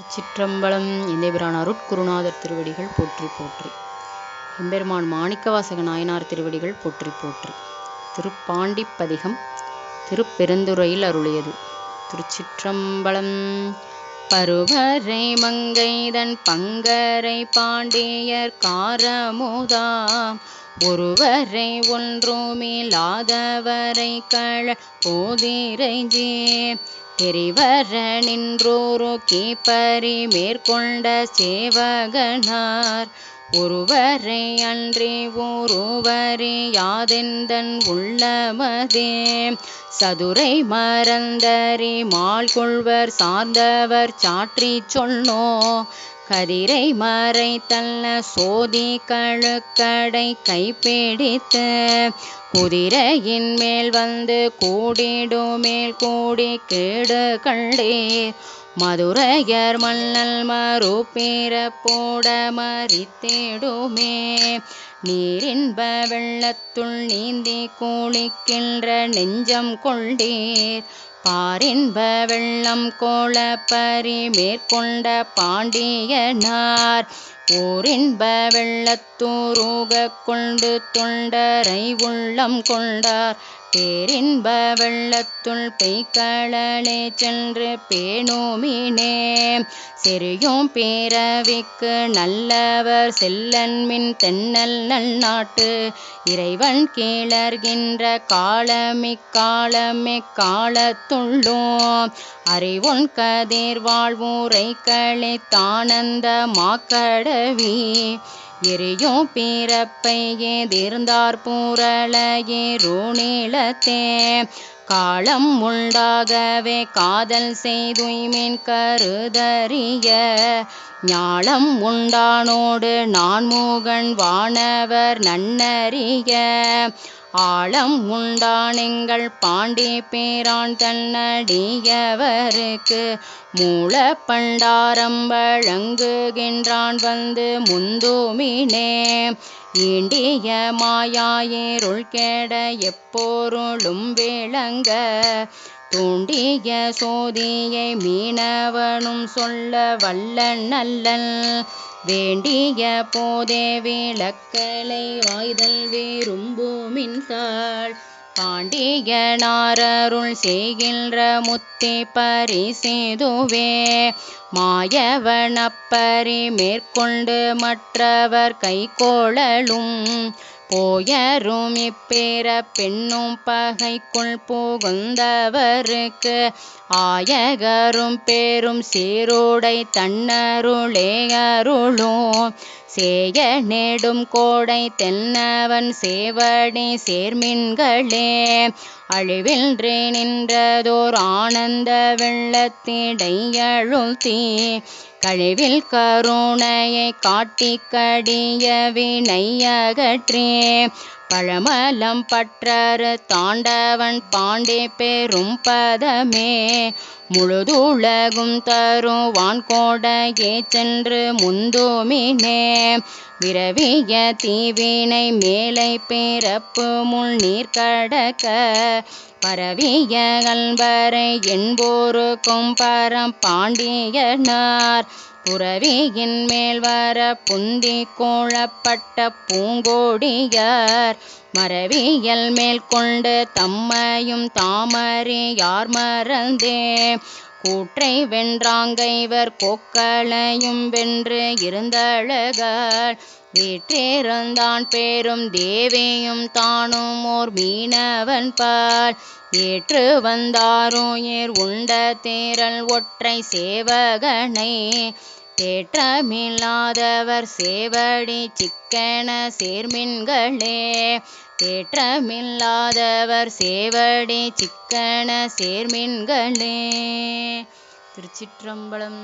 திருச்சிற்றம்பலம் எந்தேபிரான் அருட்குருநாதர் திருவடிகள் போற்றி போற்றி. எம்பெருமான் மாணிக்கவாசக நாயனார் திருவடிகள் போற்றி போற்றி. திருப்பாண்டிப்பதிகம் திருப்பெருந்துறையில் அருளியது. திருச்சிற்றம்பலம் பருவரை மங்கைதன் பங்கரை பாண்டியர் காரமுதா ஒருவரை ஒன்றுமில்லாதவரை கள போதிரைஞ்சே. தெரிவர நின்றோரு கீப்பறி மேற்கொண்ட சேவகனார். ஒருவரை அன்றி ஒருவரே யாதெந்தன் உள்ளமதே. சதுரை மறந்தறி மால் கொள்வர் சார்ந்தவர் சாற்றி சொன்னோ. கதிரை மறை தள்ள சோதி கழுக்கடை கைப்பிடித்து குதிரையின் மேல் வந்து கூடிடுமேல் கூடி கேடு கண்டீர் மதுரையர் மன்னல் மறுபேர போட மறித்திடுமே. நீரின்ப வெள்ளத்துள் நீந்தி குளிக்கின்ற நெஞ்சம் கொண்டீர். பாரின்ப வெள்ளம் கோள பரி மேற்கொண்ட பாண்டியனார். ஓரின்ப வெள்ளத்தூரூக கொண்டு தொண்டரை உள்ளம் கொண்டார். பேரின்ப வெள்ளத்துள் பெய்களே சென்று பேணுமினே. செரியும் பேரவிக்கு நல்லவர் செல்லன்மின் தென்னல் நல்நாட்டு இறைவன் கீழர்கின்ற காலமிக்காலமே காலத்துள்ளோம். அறிவுன் கதிர் வாழ்வூரை கழித்தானந்த மாக்கடவி. எரியும் பிறப்பை எதிர்ந்தார் பூரலையே ரூணிலத்தே காலம் உண்டாகவே காதல் செய்துய்மின் கருதறிய. ஞாலம் உண்டானோடு நான்முகன் வானவர் நன்னறிய. ஆழம் உண்டானெங்கள் பாண்டி பேரான் தன்னடியவருக்கு. மூல பண்டாரம் வழங்குகின்றான் வந்து முந்துமினே. ஈண்டிய மாயாயிருள் கேட எப்போருளும் விளங்க தூண்டிய சோதியை மீனவனும் சொல்ல வல்ல நல்லல் வேண்டிய போதே விளக்கலை வாய்தல் விரும்புமின்தாள் பாண்டியனாரருள் செய்கின்ற முத்தி பரிசேதுவே. மாயவனப்பரி மேற்கொண்டு மற்றவர் கைகோளலும் போயரும் இப்பேர பெண்ணும் பகைக்குள் புகுந்தவருக்கு ஆயகரும் பேரும் சீரோடை தன்னருளே அருளும் சேய நெடும் கோடை தென்னவன் சேவடி சேர்மின்களே. அழிவின்றி நின்றதோர் ஆனந்த வெள்ளத்திடையழுத்தி கழிவில் கருணையை காட்டி கடிய பழமலம் பற்றறு தாண்டவன் பாண்டே பெரும் பதமே. முழுதுலகும் தரும் கோடையே சென்று முந்தோமினே. விரவிய தீவினை மேலை பிறப்பு முள் நீர் கடக்க பரவிய கல்வரை என்போரு கொம்பரம் பாண்டியனார் புறவியின் மேல் வர புந்தி கோழப்பட்ட பூங்கோடியார். மரவியல் மேல் கொண்டு தம்மையும் தாமரி யார் மறந்தே கூற்றை வென்றாங்கைவர் கொக்களையும் வென்று இருந்தழகள் வீற்றிருந்தான் பேரும் தேவியும் தானும் ஓர் மீனவன் பால் ஏற்று வந்தாரும் ஏர் உண்ட தேரல் ஒற்றை சேவகனை. தேற்றமில்லாதவர் சேவடி சிக்கன சேர்மின்களே. தேற்றமில்லாதவர் சேவடி சிக்கன சேர்மின்களே. திருச்சிற்றம்பலம்.